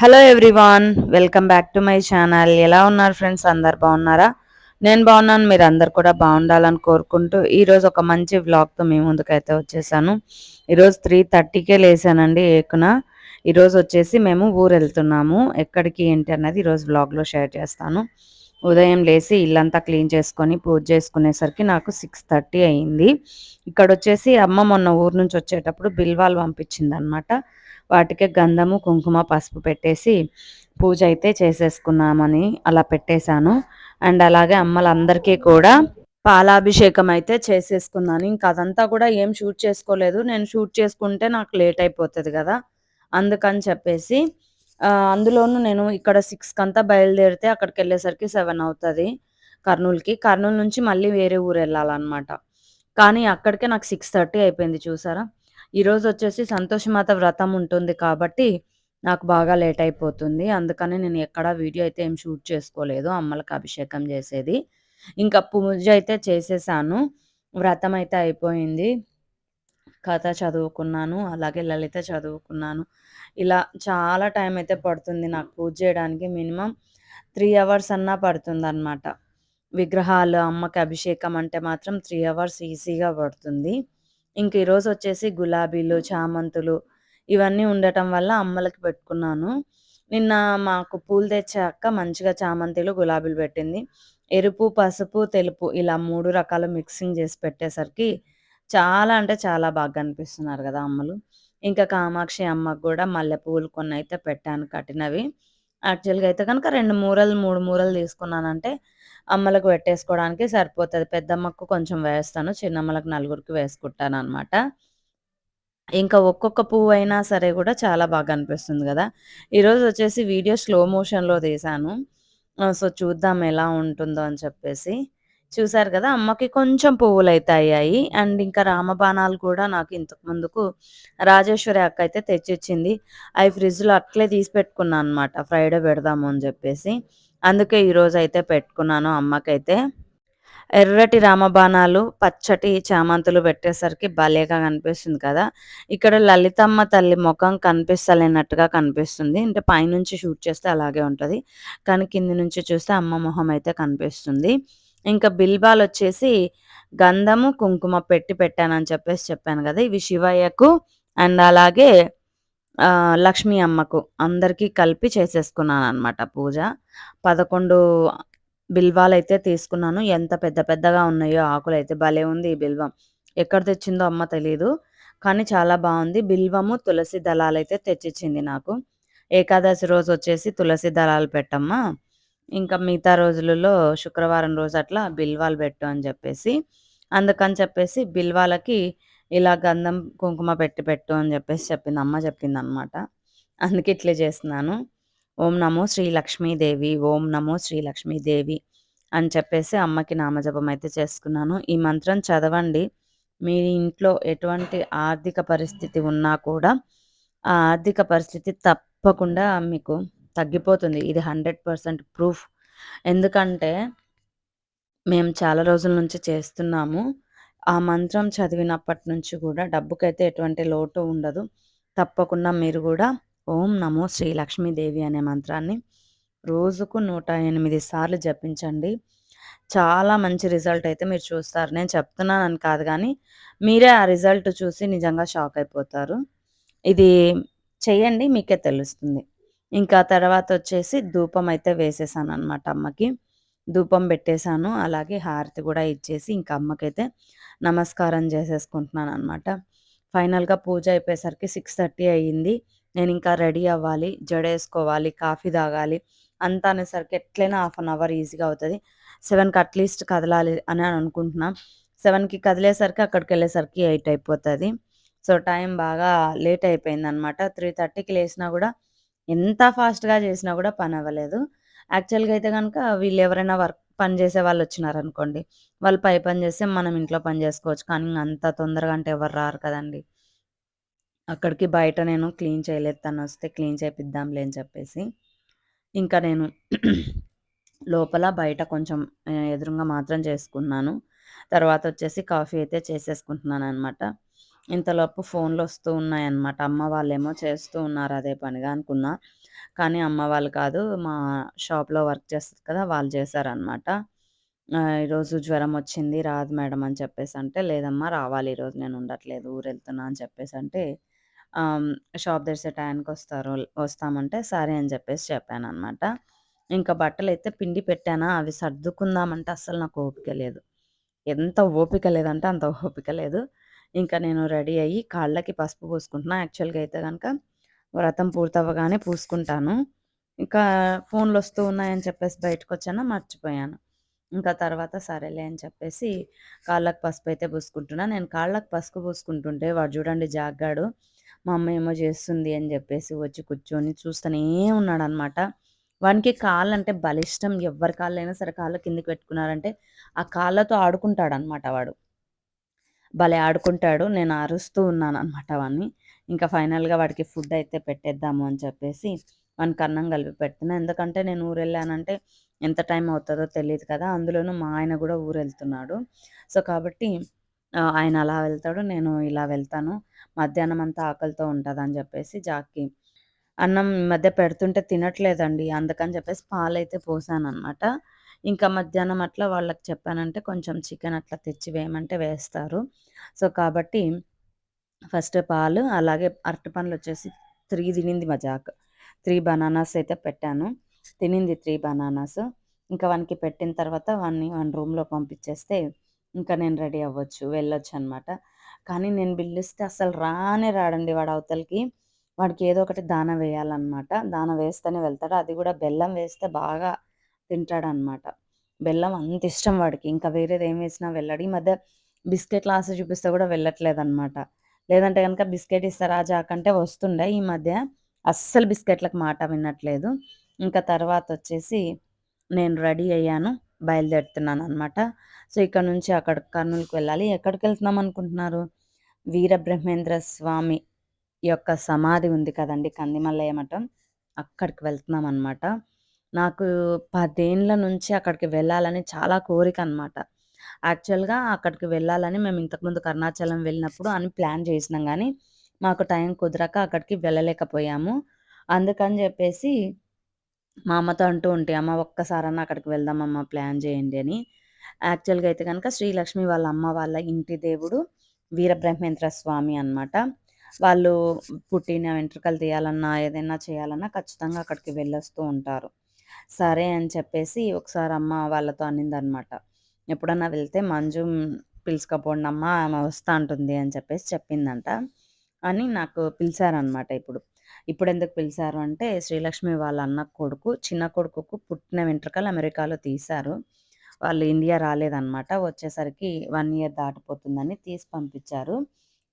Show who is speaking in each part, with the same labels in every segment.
Speaker 1: Hello everyone welcome back to my channel ఎలా ఉన్నారు friends అందరు బాగున్నారా? నేను బాగున్నాను మీరు అందరు కూడా బాగుండాలని కోరుకుంటూ ఈరోజు ఒక మంచి వ్లాగ్తో మీ ముందుకైతే వచ్చేసాను. ఈరోజు త్రీ థర్టీకే లేసానండి ఏకున. ఈరోజు వచ్చేసి మేము ఊరు వెళ్తున్నాము ఎక్కడికి ఏంటి అన్నది ఈరోజు వ్లాగ్లో షేర్ చేస్తాను. ఉదయం లేసి ఇల్లంతా క్లీన్ చేసుకొని పూజ చేసుకునేసరికి నాకు సిక్స్ థర్టీ అయింది. ఇక్కడ వచ్చేసి అమ్మ మొన్న ఊరు నుంచి వచ్చేటప్పుడు బిల్వాలు పంపించింది అనమాట వాటికి గంధము కుంకుమ పసుపు పెట్టేసి పూజ అయితే చేసేసుకున్నామని అలా పెట్టేశాను. అండ్ అలాగే అమ్మలందరికీ కూడా పాలాభిషేకం అయితే చేసేసుకున్నాను. ఇంకా అదంతా కూడా ఏం షూట్ చేసుకోలేదు. నేను షూట్ చేసుకుంటే నాకు లేట్ అయిపోతుంది కదా. అందుకని చెప్పేసి అందులోనూ నేను ఇక్కడ సిక్స్కి అంతా బయలుదేరితే అక్కడికి వెళ్ళేసరికి సెవెన్ అవుతుంది కర్నూలుకి. కర్నూలు నుంచి మళ్ళీ వేరే ఊరు వెళ్ళాలన్నమాట. కానీ అక్కడికే నాకు సిక్స్ థర్టీ అయిపోయింది చూసారా? ఈరోజు వచ్చేసి సంతోషమాత వ్రతం ఉంటుంది కాబట్టి నాకు బాగా లేట్ అయిపోతుంది. అందుకని నేను ఎక్కడ వీడియో అయితే ఏం షూట్ చేసుకోలేదు. అమ్మలకు అభిషేకం చేసేది. ఇంకా పూజ అయితే చేసేసాను. వ్రతం అయితే అయిపోయింది. కథ చదువుకున్నాను. అలాగే లలిత చదువుకున్నాను. ఇలా చాలా టైం అయితే పడుతుంది నాకు పూజ చేయడానికి. మినిమం త్రీ అవర్స్ అన్నా పడుతుంది అనమాట విగ్రహాలు అమ్మకి అభిషేకం అంటే మాత్రం త్రీ అవర్స్ ఈజీగా పడుతుంది. ఇంక ఈరోజు వచ్చేసి గులాబీలు చామంతులు ఇవన్నీ ఉండటం వల్ల అమ్మలకి పెట్టుకున్నాను. నిన్న మాకు పూలు తెచ్చాక మంచిగా చామంతిలు గులాబీలు పెట్టింది. ఎరుపు పసుపు తెలుపు ఇలా మూడు రకాలు మిక్సింగ్ చేసి పెట్టేసరికి చాలా అంటే చాలా బాగా కనిపిస్తున్నారు కదా అమ్మలు. ఇంకా కామాక్షి అమ్మకు కూడా మల్లె పువ్వులు కొన్ని అయితే పెట్టాను కట్టినవి. యాక్చువల్గా అయితే కనుక రెండు మూరలు మూడు మూరలు తీసుకున్నానంటే అమ్మలకు పెట్టేసుకోవడానికి సరిపోతుంది. పెద్దమ్మకు కొంచెం వేస్తాను చిన్నమ్మలకు నలుగురికి వేసుకుంటాను అనమాట ఇంకా ఒక్కొక్క పువ్వు అయినా సరే కూడా చాలా బాగా అనిపిస్తుంది కదా. ఈరోజు వచ్చేసి వీడియో స్లో మోషన్లో తీశాను సో చూద్దాం ఎలా ఉంటుందో అని చెప్పేసి. చూసారు కదా అమ్మకి కొంచెం పువ్వులు అయితే అయ్యాయి. అండ్ ఇంకా రామబాణాలు కూడా నాకు ఇంతకు ముందుకు రాజేశ్వరి అక్క అయితే తెచ్చిచ్చింది. అవి ఫ్రిడ్జ్లో అట్లే తీసి పెట్టుకున్నాను అనమాట ఫ్రైడే పెడదాము అని చెప్పేసి. అందుకే ఈరోజు అయితే పెట్టుకున్నాను అమ్మకైతే. ఎర్రటి రామబాణాలు పచ్చటి చామంతులు పెట్టేసరికి భలేగా కనిపిస్తుంది కదా. ఇక్కడ లలితమ్మ తల్లి ముఖం కనిపిస్తలేనట్టుగా కనిపిస్తుంది. అంటే పైనుంచి షూట్ చేస్తే అలాగే ఉంటుంది. కానీ కింది నుంచి చూస్తే అమ్మ మొహం అయితే కనిపిస్తుంది. ఇంకా బిల్బాల్ వచ్చేసి గంధము కుంకుమ పెట్టి పెట్టానని చెప్పేసి చెప్పాను కదా. ఇవి శివయ్యకు అండ్ అలాగే లక్ష్మీ అమ్మకు అందరికీ కలిపి చేసేసుకున్నాను అనమాట పూజ. పదకొండు బిల్వాలు అయితే తీసుకున్నాను. ఎంత పెద్ద పెద్దగా ఉన్నాయో ఆకులు అయితే భలే ఉంది ఈ బిల్వం. ఎక్కడ తెచ్చిందో అమ్మ తెలియదు కానీ చాలా బాగుంది. బిల్వము తులసి దళాలు అయితే తెచ్చిచ్చింది నాకు. ఏకాదశి రోజు వచ్చేసి తులసి దళాలు పెట్టమ్మా. ఇంకా మిగతా రోజులలో శుక్రవారం రోజు అట్లా బిల్వాలు పెట్టు అని చెప్పేసి. అందుకని చెప్పేసి బిల్వాలకి ఇలా గంధం కుంకుమ పెట్టి పెట్టు అని చెప్పేసి చెప్పింది అమ్మ చెప్పింది అనమాట అందుకే ఇట్లే చేస్తున్నాను. ఓం నమో శ్రీ లక్ష్మీదేవి ఓం నమో శ్రీ లక్ష్మీదేవి అని చెప్పేసి అమ్మకి నామజపం అయితే చేసుకున్నాను. ఈ మంత్రం చదవండి. మీ ఇంట్లో ఎటువంటి ఆర్థిక పరిస్థితి ఉన్నా కూడా ఆ ఆర్థిక పరిస్థితి తప్పకుండా మీకు తగ్గిపోతుంది. ఇది హండ్రెడ్ పర్సెంట్ ప్రూఫ్. ఎందుకంటే మేము చాలా రోజుల నుంచి చేస్తున్నాము. ఆ మంత్రం చదివినప్పటి నుంచి కూడా డబ్బుకైతే ఎటువంటి లోటు ఉండదు. తప్పకుండా మీరు కూడా ఓం నమో శ్రీ లక్ష్మీదేవి అనే మంత్రాన్ని రోజుకు నూట ఎనిమిది సార్లు జపించండి. చాలా మంచి రిజల్ట్ అయితే మీరు చూస్తారు. నేను చెప్తున్నానని కాదు కానీ మీరే ఆ రిజల్ట్ చూసి నిజంగా షాక్ అయిపోతారు. ఇది చేయండి మీకే తెలుస్తుంది. ఇంకా తర్వాత వచ్చేసి ధూపం అయితే వేసేసాను అనమాట అమ్మకి. ధూపం పెట్టేశాను. అలాగే హారతి కూడా ఇచ్చేసి ఇంకా అమ్మకైతే నమస్కారం చేసేసుకుంటున్నాను అనమాట ఫైనల్గా పూజ అయిపోయేసరికి సిక్స్ థర్టీ అయ్యింది. నేను ఇంకా రెడీ అవ్వాలి జడేసుకోవాలి కాఫీ తాగాలి అంతా అనేసరికి ఎట్లయినా హాఫ్ అన్ అవర్ ఈజీగా అవుతుంది. సెవెన్కి అట్లీస్ట్ కదలాలి అని అనుకుంటున్నాం. సెవెన్కి కదిలేసరికి అక్కడికి వెళ్ళేసరికి ఎయిట్ అయిపోతుంది. సో టైం బాగా లేట్ అయిపోయింది అనమాట త్రీ థర్టీకి లేచినా కూడా ఎంత ఫాస్ట్గా చేసినా కూడా పని అవ్వలేదు. యాక్చువల్గా అయితే కనుక వీళ్ళు ఎవరైనా వర్క్ పని చేసే వాళ్ళు వచ్చినారనుకోండి వాళ్ళు పై పని చేస్తే మనం ఇంట్లో పని చేసుకోవచ్చు. కానీ అంత తొందరగా అంటే ఎవరు రారు కదండి. అక్కడికి బయట నేను క్లీన్ చేయలేదు తను వస్తే క్లీన్ చేపిద్దాంలే అని చెప్పేసి ఇంకా నేను లోపల బయట కొంచెం ఎదురుగా మాత్రం చేసుకున్నాను. తర్వాత వచ్చేసి కాఫీ అయితే చేసేసుకుంటున్నాను అనమాట ఇంతలోపు ఫోన్లు వస్తూ ఉన్నాయన్నమాట. అమ్మ వాళ్ళేమో చేస్తూ ఉన్నారు అదే పనిగా అనుకున్నా. కానీ అమ్మ వాళ్ళు కాదు మా షాప్లో వర్క్ చేస్తారు కదా వాళ్ళు చేశారనమాట ఈరోజు జ్వరం వచ్చింది రాదు మేడం అని చెప్పేసి అంటే లేదమ్మా రావాలి ఈరోజు నేను ఉండట్లేదు ఊరు వెళ్తున్నా అని చెప్పేసి అంటే షాప్ తెరిసే టైంకి వస్తారు వస్తామంటే సరే అని చెప్పేసి చెప్పాను అనమాట ఇంకా బట్టలు అయితే పిండి పెట్టానా అవి సర్దుకుందామంటే అస్సలు నాకు ఓపిక లేదు. ఎంత ఓపిక లేదంటే అంత ఓపిక లేదు. ఇంకా నేను రెడీ అయ్యి కాళ్ళకి పసుపు పూసుకుంటున్నా. యాక్చువల్గా అయితే కనుక వ్రతం పూర్తవ్వగానే పూసుకుంటాను. ఇంకా ఫోన్లు వస్తూ ఉన్నాయని చెప్పేసి బయటకు వచ్చాను మర్చిపోయాను. ఇంకా తర్వాత సరేలే అని చెప్పేసి కాళ్ళకి పసుపు అయితే పూసుకుంటున్నా. నేను కాళ్ళకి పసుపు పూసుకుంటుంటే వాడు చూడండి జాగ్గాడు మా అమ్మ ఏమో చేస్తుంది అని చెప్పేసి వచ్చి కూర్చొని చూస్తూనే ఉన్నాడనమాట. వానికి కాళ్ళు అంటే బలిష్టం. ఎవరి కాళ్ళైనా సరే కాళ్ళు కిందకి పెట్టుకున్నారంటే ఆ కాళ్ళతో ఆడుకుంటాడనమాట వాడు. భలే ఆడుకుంటాడు నేను అరుస్తూ ఉన్నాను అనమాట వాడిని ఇంకా ఫైనల్గా వాడికి ఫుడ్ అయితే పెట్టేద్దాము అని చెప్పేసి వానికి అన్నం కలిపి పెట్టిన ఎందుకంటే నేను ఊరు వెళ్ళానంటే ఎంత టైం అవుతుందో తెలియదు కదా అందులోనూ మా ఆయన కూడా ఊరు వెళ్తున్నాడు సో కాబట్టి ఆయన అలా వెళ్తాడు నేను ఇలా వెళ్తాను. మధ్యాహ్నం అంతా ఆకలితో ఉంటుంది అని చెప్పేసి జాక్కి అన్నం ఈ మధ్య పెడుతుంటే తినట్లేదండి అందుకని చెప్పేసి పాలైతే పోసాను అనమాట ఇంకా మధ్యాహ్నం అట్లా వాళ్ళకి చెప్పానంటే కొంచెం చికెన్ అట్లా తెచ్చి వేయమంటే వేస్తారు. సో కాబట్టి ఫస్ట్ పాలు అలాగే అరటి పండ్లు వచ్చేసి త్రీ తినింది మా జాక్. త్రీ బనానాస్ అయితే పెట్టాను. తినింది త్రీ బనానాస్. ఇంకా వానికి పెట్టిన తర్వాత వాన్ని వన్ రూమ్లో పంపించేస్తే ఇంకా నేను రెడీ అవ్వచ్చు వెళ్ళొచ్చు అనమాట కానీ నేను బిల్లిస్తే అసలు రానే రాడండి వాడు అవతలకి. వాడికి ఏదో ఒకటి దాన వేయాలన్నమాట. దాన వేస్తేనే వెళ్తాడు. అది కూడా బెల్లం వేస్తే బాగా తింటాడనమాట. బెల్లం అంత ఇష్టం వాడికి. ఇంకా వేరేది ఏం వేసినా వెళ్ళాడు. ఈ మధ్య బిస్కెట్లు ఆశ చూపిస్తే కూడా వెళ్ళట్లేదు అనమాట లేదంటే కనుక బిస్కెట్ ఇస్తారా జాకంటే వస్తుండే ఈ మధ్య. అస్సలు బిస్కెట్లకు మాట వినట్లేదు. ఇంకా తర్వాత వచ్చేసి నేను రెడీ అయ్యాను. బయలుదేరుతున్నాను అనమాట సో ఇక్కడ నుంచి అక్కడ కర్నూలుకి వెళ్ళాలి. ఎక్కడికి వెళ్తున్నాం అనుకుంటున్నారు? వీరబ్రహ్మేంద్ర స్వామి యొక్క సమాధి ఉంది కదండి కందిమల్లయ్య మఠం. అక్కడికి వెళ్తున్నాం అనమాట నాకు పదేండ్ల నుంచి అక్కడికి వెళ్ళాలని చాలా కోరిక అనమాట యాక్చువల్‌గా అక్కడికి వెళ్ళాలని మేము ఇంతకుముందు అరుణాచలం వెళ్ళినప్పుడు అని ప్లాన్ చేసినాం కానీ మాకు టైం కుదరక అక్కడికి వెళ్ళలేకపోయాము. అందుకని చెప్పేసి మా అమ్మతో అంటూ ఉంటే, "అమ్మ ఒక్కసారన్నా అక్కడికి వెళ్దామమ్మ ప్లాన్ చేయండి" అని. యాక్చువల్‌గా అయితే కనుక శ్రీలక్ష్మి వాళ్ళ అమ్మ వాళ్ళ ఇంటి దేవుడు వీరబ్రహ్మేంద్ర స్వామి అనమాట. వాళ్ళు పుట్టిన వెంట్రుకలు తీయాలన్నా, ఏదైనా చేయాలన్నా ఖచ్చితంగా అక్కడికి వెళ్ళొస్తూ ఉంటారు. సరే అని చెప్పేసి ఒకసారి అమ్మ వాళ్ళతో అనిందనమాట. ఎప్పుడన్నా వెళ్తే మంజు అమ్మ ఆమె వస్తా అంటుంది అని చెప్పేసి చెప్పిందంట. అని నాకు పిలిచారనమాట ఇప్పుడు. ఇప్పుడు ఎందుకు పిలిచారు అంటే శ్రీలక్ష్మి వాళ్ళ అన్న కొడుకు, చిన్న కొడుకుకు పుట్టిన వెంట్రుకలు అమెరికాలో తీశారు. వాళ్ళు ఇండియా రాలేదనమాట. వచ్చేసరికి వన్ ఇయర్ దాటిపోతుందని తీసి పంపించారు.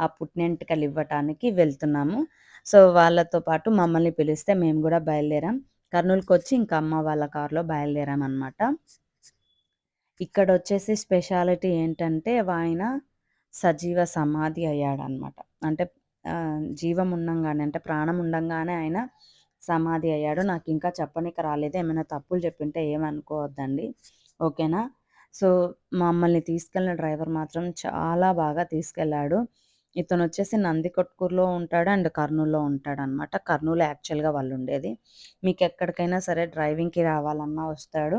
Speaker 1: ఆ పుట్టినెంటికలు ఇవ్వటానికి వెళ్తున్నాము. సో, వాళ్ళతో పాటు మమ్మల్ని పిలిస్తే మేము కూడా బయలుదేరాం. కర్నూలుకొచ్చి ఇంకా అమ్మ వాళ్ళ కారులో బయలుదేరామనమాట. వచ్చేసి స్పెషాలిటీ ఏంటంటే ఆయన సజీవ సమాధి అయ్యాడనమాట. అంటే జీవం ఉండంగానే అంటే ప్రాణం ఉండంగానే ఆయన సమాధి అయ్యాడు. నాకు ఇంకా చెప్పనీకి రాలేదు. ఏమైనా తప్పులు చెప్పింటే ఏమనుకోవద్దండి. ఓకేనా? సో, మమ్మల్ని తీసుకెళ్ళిన డ్రైవర్ మాత్రం చాలా బాగా తీసుకెళ్ళాడు. ఇతను వచ్చేసి నందికొట్కూరులో ఉంటాడు అండ్ కర్నూలులో ఉంటాడనమాట. కర్నూలు యాక్చువల్‌గా వాళ్ళు ఉండేది మీకు ఎక్కడికైనా సరే డ్రైవింగ్‌కి రావాలన్నా వస్తాడు.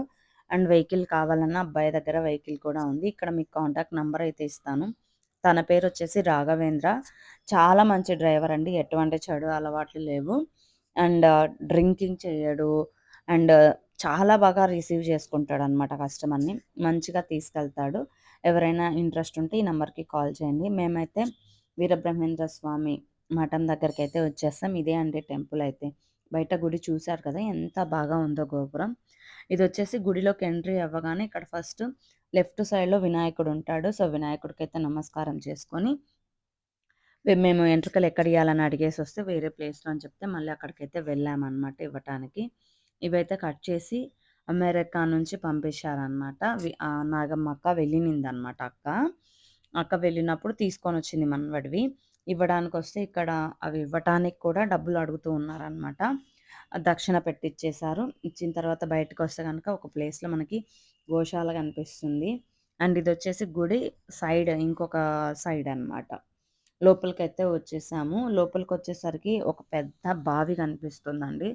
Speaker 1: అండ్ వెహికల్ కావాలన్నా అబ్బాయి దగ్గర వెహికల్ కూడా ఉంది. ఇక్కడ మీకు కాంటాక్ట్ నెంబర్ అయితే ఇస్తాను. తన పేరు వచ్చేసి రాఘవేంద్ర. చాలా మంచి డ్రైవర్ అండి. ఎటువంటి చెడు అలవాట్లు లేవు. అండ్ డ్రింకింగ్ చేయడు. అండ్ చాలా బాగా రిసీవ్ చేసుకుంటాడనమాట కస్టమర్‌ని. మంచిగా తీసుకెళ్తాడు. ఎవరైనా ఇంట్రెస్ట్ ఉంటే ఈ నెంబర్‌కి కాల్ చేయండి. మేమైతే వీరబ్రహ్మేంద్ర స్వామి మఠం దగ్గరికి అయితే వచ్చేస్తాం. ఇదే అండి టెంపుల్ అయితే. బయట గుడి చూసారు కదా! ఎంత బాగా ఉందో గోపురం. ఇది వచ్చేసి గుడిలోకి ఎంట్రీ అవ్వగానే ఇక్కడ ఫస్ట్ లెఫ్ట్ సైడ్‌లో వినాయకుడు ఉంటాడు. సో, వినాయకుడికైతే నమస్కారం చేసుకొని మేము ఎంట్రుకలు ఇవ్వాలని అడిగేసి వస్తే వేరే ప్లేస్‌లో అని చెప్తే మళ్ళీ అక్కడికైతే వెళ్ళామన్నమాట ఇవ్వటానికి. ఇవైతే కట్ చేసి అమెరికా నుంచి పంపించారనమాట. నాగమ్మ అక్క వెళ్ళినిందనమాట అక్క. అక్క వెళ్ళినప్పుడు తీసుకొని తీసుకొనొచ్చింది మనవడివి. ఇవ్వడానికొస్తే ఇక్కడ అవి ఇవ్వటానికి కూడా డబ్బులు అడుగుతూ ఉన్నారనమాట. దక్షిణ పెట్టిచ్చేశారు. ఇచ్చిన తర్వాత బయటకొస్తే కనుక ఒక ప్లేస్‌లో మనకి గోశాల కనిపిస్తుంది. అండ్ ఇది వచ్చేసి గుడి సైడ్ ఇంకొక సైడ్ అనమాట. లోపలికైతే వచ్చేసాము. లోపలికి వచ్చేసరికి ఒక పెద్ద బావి కనిపిస్తుందండి.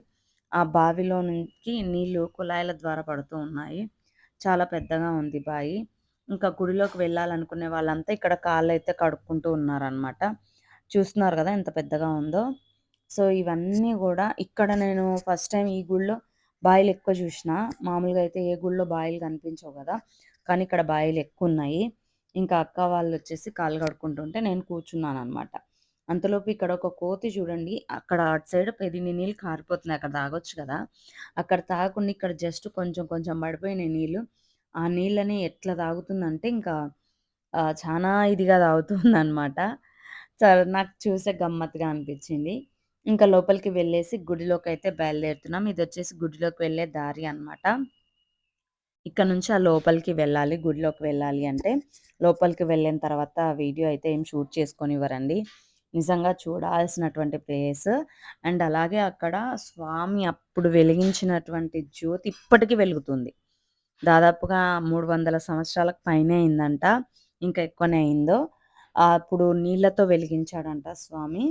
Speaker 1: ఆ బావిలో నుంచి నీళ్ళు కుళాయిల ద్వారా పడుతూ ఉన్నాయి. చాలా పెద్దగా ఉంది బావి ఇంకా గుడిలోకి వెళ్ళాలనుకునే వాళ్ళంతా ఇక్కడ కాళ్ళు అయితే కడుక్కుంటూ ఉన్నారనమాట. చూస్తున్నారు కదా ఎంత పెద్దగా ఉందో. సో, ఇవన్నీ కూడా ఇక్కడ నేను ఫస్ట్ టైం ఈ గుడిలో బాయిలెక్కువ చూసిన మామూలుగా అయితే ఏ గుడిలో బాయిలు కనిపించవు కదా కానీ ఇక్కడ బాయిలెక్కువున్నాయి. ఇంకా అక్క వాళ్ళు వచ్చేసి కాళ్ళు కడుక్కుంటుంటే నేను కూర్చున్నాను అనమాట అంతలోపు ఇక్కడ ఒక కోతి చూడండి. అక్కడ అటు సైడ్ పెరిన్ని నీళ్ళు కారిపోతున్నాయి. అక్కడ తాగొచ్చు కదా! అక్కడ తాగకుండా ఇక్కడ జస్ట్ కొంచెం కొంచెం పడిపోయినాయి నీళ్ళు. ఆ నీళ్ళని ఎట్లా తాగుతుందంటే ఇంకా చాలా చానా ఇదిగా తాగుతుందనమాట. సరే నాకు చూసే గమ్మత్తుగా అనిపించింది. ఇంకా లోపలికి వెళ్ళేసి గుడిలోకి అయితే బయలుదేరుతున్నాం. ఇది వచ్చేసి గుడిలోకి వెళ్ళే దారి అనమాట. ఇక్కడ నుంచి ఆ లోపలికి వెళ్ళాలి. గుడిలోకి వెళ్ళాలి అంటే. లోపలికి వెళ్ళిన తర్వాత వీడియో అయితే ఏం షూట్ చేసుకోనివ్వరండి. నిజంగా చూడాల్సినటువంటి ప్లేస్. అండ్ అలాగే అక్కడ స్వామి అప్పుడు వెలిగించినటువంటి జ్యోతి ఇప్పటికీ వెలుగుతుంది. దాదాపుగా 300 సంవత్సరాలకు పైనే అయిందంట. ఇంకా ఎక్కువనే అయిందో. అప్పుడు నీళ్ళతో వెలిగించాడంట స్వామి.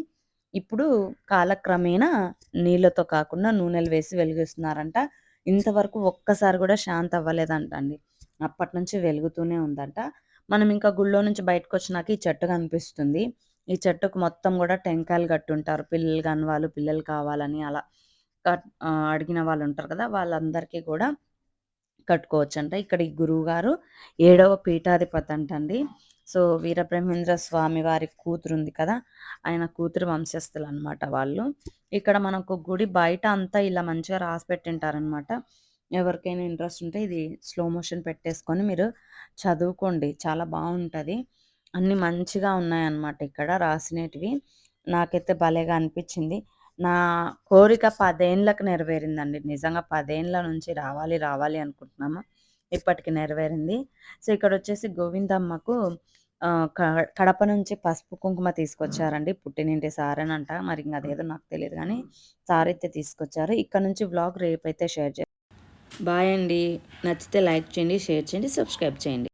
Speaker 1: ఇప్పుడు కాలక్రమేణా నీళ్ళతో కాకుండా నూనెలు వేసి వెలిగిస్తున్నారంట. ఇంతవరకు ఒక్కసారి కూడా శాంత అవ్వలేదంట అండి. అప్పటినుంచి వెలుగుతూనే ఉందంట. మనం ఇంకా గుడిలో నుంచి బయటకొచ్చినాక ఈ చెట్టు కనిపిస్తుంది. ఈ చెట్టుకు మొత్తం కూడా టెంకాయలు కట్టుంటారు. పిల్లలు కాని వాళ్ళు పిల్లలు కావాలని అలా అడిగిన వాళ్ళు ఉంటారు కదా! వాళ్ళందరికీ కూడా కట్టుకోవచ్చంట. ఇక్కడ ఈ గురువుగారు ఏడవ పీఠాధిపతి అంటండి సో, వీరబ్రహ్మేంద్ర స్వామి వారి కూతురుంది కదా! ఆయన కూతురు వంశస్థులు అనమాట వాళ్ళు. ఇక్కడ మనకు గుడి బయట అంతా ఇలా మంచిగా రాసి పెట్టింటారనమాట. ఎవరికైనా ఇంట్రెస్ట్ ఉంటే ఇది స్లో మోషన్ పెట్టేసుకొని మీరు చదువుకోండి. చాలా బాగుంటుంది అన్నీ మంచిగా ఉన్నాయన్నమాట ఇక్కడ రాసినటివి నాకైతే భలేగా అనిపించింది నా కోరిక పదేండ్లకు నెరవేరిందండి. నిజంగా పదేండ్ల నుంచి రావాలి, రావాలి అనుకుంటున్నాము. ఇప్పటికి నెరవేరింది. సో, ఇక్కడ వచ్చేసి గోవిందమ్మకు క కడప నుంచి పసుపు, కుంకుమ తీసుకొచ్చారండి. పుట్టినింటి అంట మరి ఇంకా అదేదో నాకు తెలియదు కానీ సార్ అయితే తీసుకొచ్చారు. ఇక్కడ నుంచి వ్లాగ్ రేపు అయితే షేర్ చే బాయ్ అండి. నచ్చితే లైక్ చేయండి, షేర్ చేయండి, సబ్స్క్రైబ్ చేయండి.